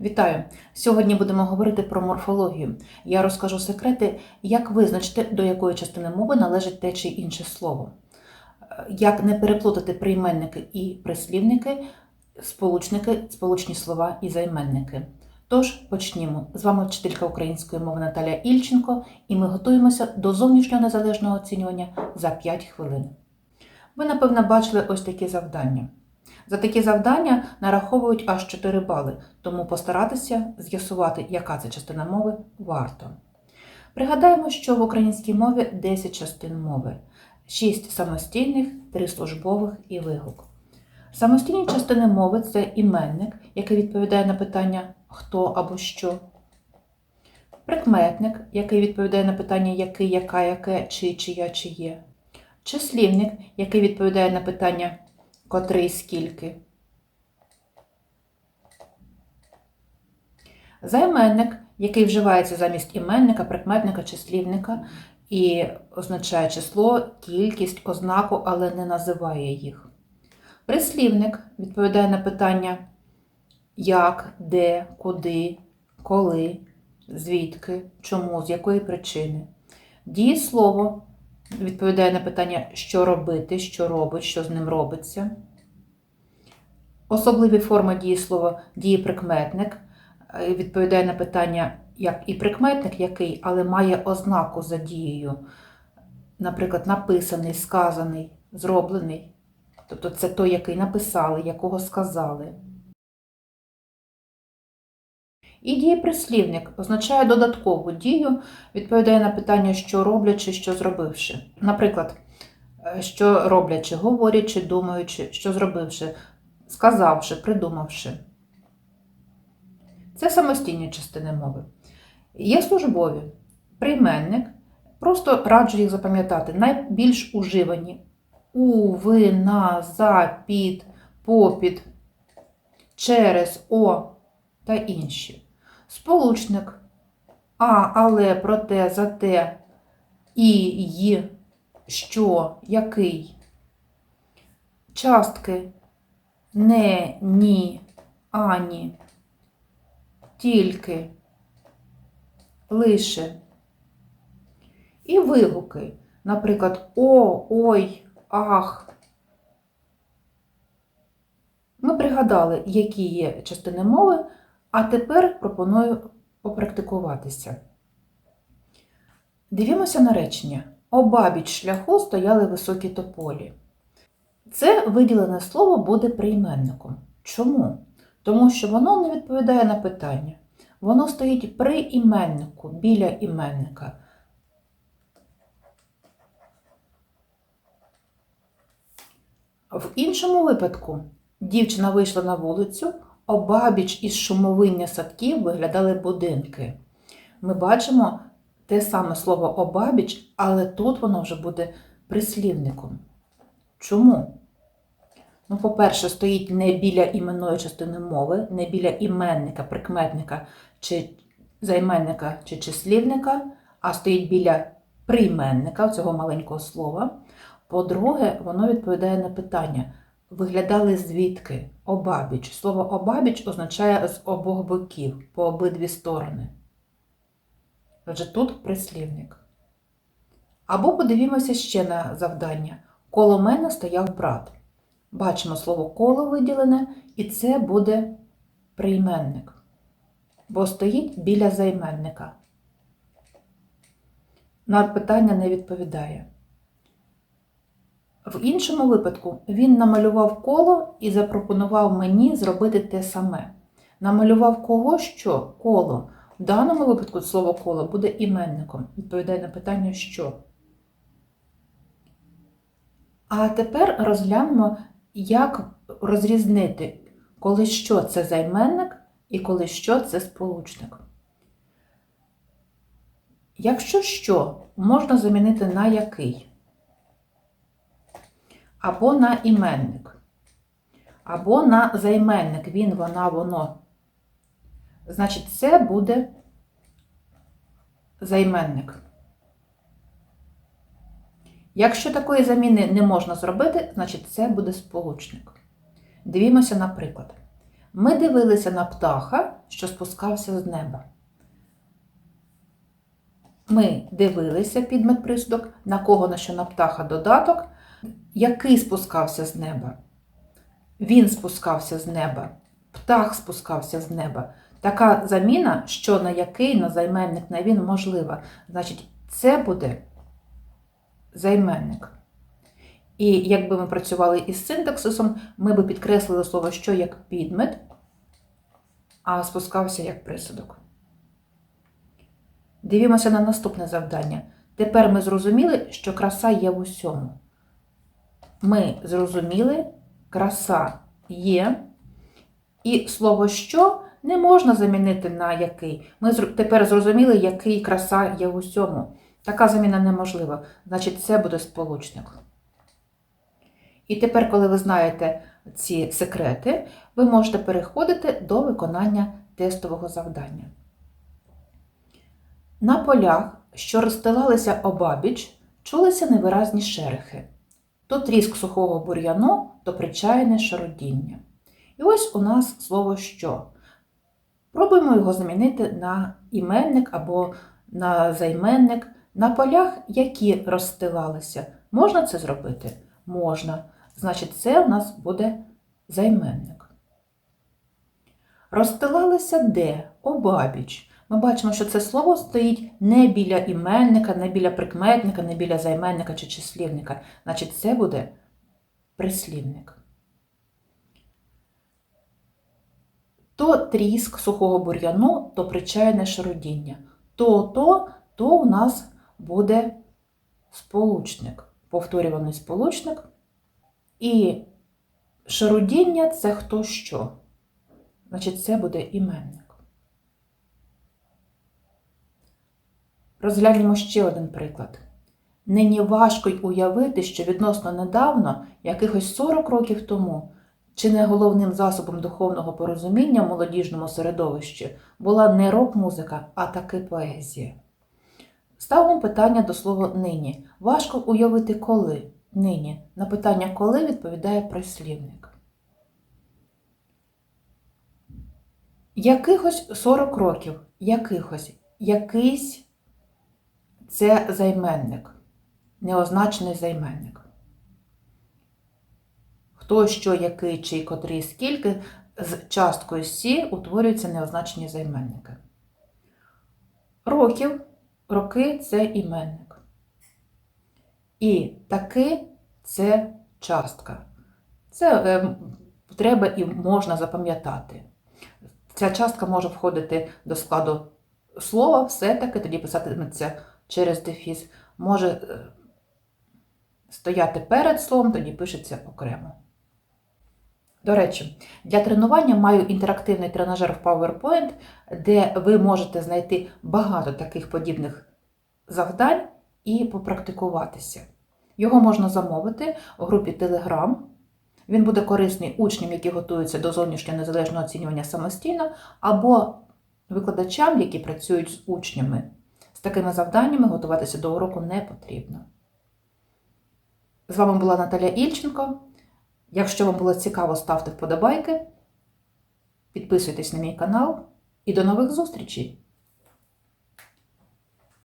Вітаю! Сьогодні будемо говорити про морфологію. Я розкажу секрети, як визначити, до якої частини мови належить те чи інше слово, Е, як не переплутати прийменники і прислівники, сполучники, сполучні слова і займенники. Тож почнімо. З вами вчителька української мови Наталія Ільченко, і ми готуємося до зовнішнього незалежного оцінювання за 5 хвилин. Ви, напевно, бачили ось такі завдання. За такі завдання нараховують аж 4 бали, тому постаратися з'ясувати, яка це частина мови, варто. Пригадаємо, що в українській мові 10 частин мови, 6 самостійних, 3 службових і вигук. Самостійні частини мови це іменник, який відповідає на питання хто або що. Прикметник, який відповідає на питання який, яка, яке, чи, чия, чиє. Числівник, який відповідає на питання котрий, скільки. Займенник, який вживається замість іменника, прикметника, числівника і означає число, кількість, ознаку, але не називає їх. Прислівник відповідає на питання як, де, куди, коли, звідки, чому, з якої причини. Дієслово відповідає на питання, що робити, що робить, що з ним робиться. Особливі форми дієслова дієприкметник е, відповідає на питання, як і прикметник який, але має ознаку за дією. Наприклад, написаний, сказаний, зроблений. Тобто це той, який написали, якого сказали. І дієприслівник означає додаткову дію, відповідає на питання, що роблячи, що зробивши. Наприклад, е, що роблячи, говорячи, думаючи, що зробивши, сказавши, придумавши. Це самостійні частини мови. Є службові. Прийменник. Просто раджу їх запам'ятати. Найбільш уживані у, ви, на, за, під, попід, через, о та інші. Сполучник а, але, проте, зате, і, й, що, який. Частки не, ні, ані, тільки, лише. І вигуки, наприклад, о, ой, ах. Ми пригадали, які є частини мови, а тепер пропоную попрактикуватися. Дивімося на речення. Обабіч шляху стояли високі тополі. Це виділене слово буде прийменником. Чому? Тому що воно не відповідає на питання. Воно стоїть при іменнику, біля іменника. В іншому випадку дівчина вийшла на вулицю, обабіч із шумовиння садків виглядали будинки. Ми бачимо те саме слово обабіч, але тут воно вже буде прислівником. Чому? Ну, по-перше, стоїть не біля іменної частини мови, не біля іменника, прикметника чи займенника чи числівника, а стоїть біля прийменника цього маленького слова. По-друге, воно відповідає на питання. Виглядали звідки? Обабіч. Слово обабіч означає з обох боків, по обидві сторони. Отже, тут прислівник. Або подивімося ще на завдання. Коло мене стояв брат. Бачимо слово коло виділене, і це буде прийменник, бо стоїть біля займенника. На питання не відповідає. В іншому випадку він намалював коло і запропонував мені зробити те саме. Намалював кого що? Коло. В даному випадку слово коло буде іменником. Відповідає на питання що. А тепер розглянемо, як розрізнити, коли що це займенник і коли що це сполучник. Якщо що, можна замінити на який або на іменник, або на займенник, він, вона, воно. Значить, це буде займенник. Якщо такої заміни не можна зробити, значить це буде сполучник. Дивімося, наприклад. Ми дивилися на птаха, що спускався з неба. Ми дивилися підмет присудок, на кого на що на птаха додаток, який спускався з неба. Він спускався з неба, птах спускався з неба. Така заміна, що на який, на займенник, на він можлива. Значить, це буде займенник. І якби ми працювали із синтаксисом, ми би підкреслили слово що як підмет, а спускався як присудок. Дивімося на наступне завдання. Тепер ми зрозуміли, що краса є в усьому. Ми зрозуміли, краса є. І слово що не можна замінити на який. Ми тепер зрозуміли, який краса є в усьому. Така заміна неможлива. Значить, це буде сполучник. І тепер, коли ви знаєте ці секрети, ви можете переходити до виконання тестового завдання. На полях, що розстилалися обабіч, чулися невиразні шерехи. То тріск сухого бур'яну, то причаяне шародіння. І ось у нас слово що. Пробуємо його замінити на іменник або на займенник. На полях, які розстилалися. Можна це зробити? Можна. Значить, це у нас буде займенник. Розстилалися де? Обабіч. Ми бачимо, що це слово стоїть не біля іменника, не біля прикметника, не біля займенника чи числівника. Значить, це буде прислівник. То тріск сухого бур'яну, то причайне шародіння. То, то, то у нас буде сполучник, повторюваний сполучник. І шародіння це хто що. Значить, це буде іменник. Розглянемо ще один приклад. Нині важко й уявити, що відносно недавно, якихось 40 років тому, чи не головним засобом духовного порозуміння в молодіжному середовищі була не рок-музика, а таки поезія. Ставимо питання до слова нині. Важко уявити коли. Нині. На питання коли відповідає прислівник. Якихось 40 років, якихось, якийсь це займенник, неозначений займенник. Хто, що, який, чий, котрий, скільки, з часткою сі утворюються неозначені займенники. Років, роки це іменник. І таки це частка. Це е, треба і можна запам'ятати. Ця частка може входити до складу слова, все-таки тоді писатиметься через дефіс. Може е, стояти перед словом, тоді пишеться окремо. До речі, для тренування маю інтерактивний тренажер в PowerPoint, де ви можете знайти багато таких подібних завдань і попрактикуватися. Його можна замовити у групі Telegram. Він буде корисний учням, які готуються до зовнішнього незалежного оцінювання самостійно, або викладачам, які працюють з учнями. Такими завданнями готуватися до уроку не потрібно. З вами була Наталя Ільченко. Якщо вам було цікаво, ставте вподобайки, підписуйтесь на мій канал і до нових зустрічей!